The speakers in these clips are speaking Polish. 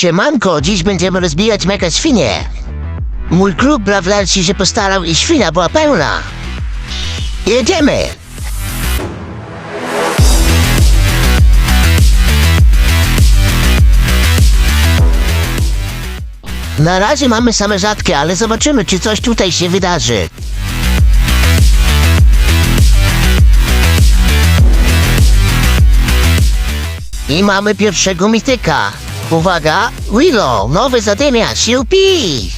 Siemanko, dziś będziemy rozbijać mega świnie. Mój klub brawlarski się postarał i świnia była pełna. Jedziemy! Na razie mamy same rzadkie, ale zobaczymy, czy coś tutaj się wydarzy. I mamy pierwszego mityka. Uwaga, Willow, nowy zadymiarz, Yupi!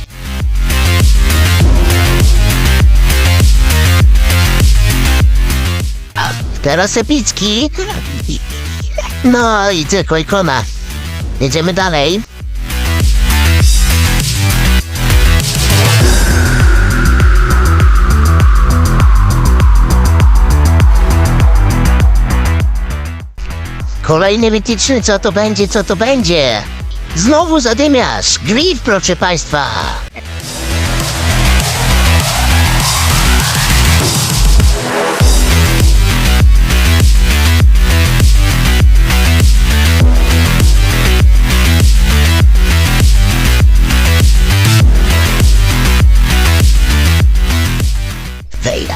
Teraz epicki. No i tylko ikona. Jedziemy dalej. Kolejny wytyczny, co to będzie, co to będzie? Znowu zadymiarz! Griff, proszę państwa!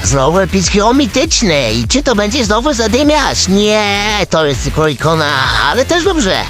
Znowu epicki o mityczny. I czy to będzie znowu zadymiarz? Nie, to jest tylko ikona, ale też dobrze.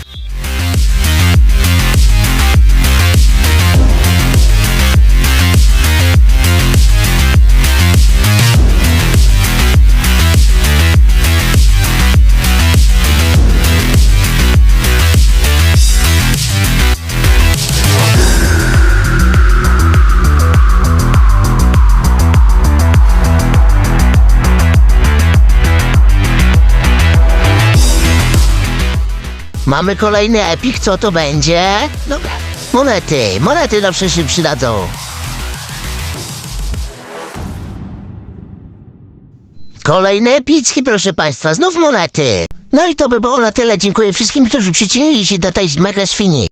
Mamy kolejny epik, co to będzie? Dobra, monety, monety zawsze się przydadzą. Kolejny epicki, proszę państwa, znów monety. No i to by było na tyle. Dziękuję wszystkim, którzy przyczynili się do tej mega świni.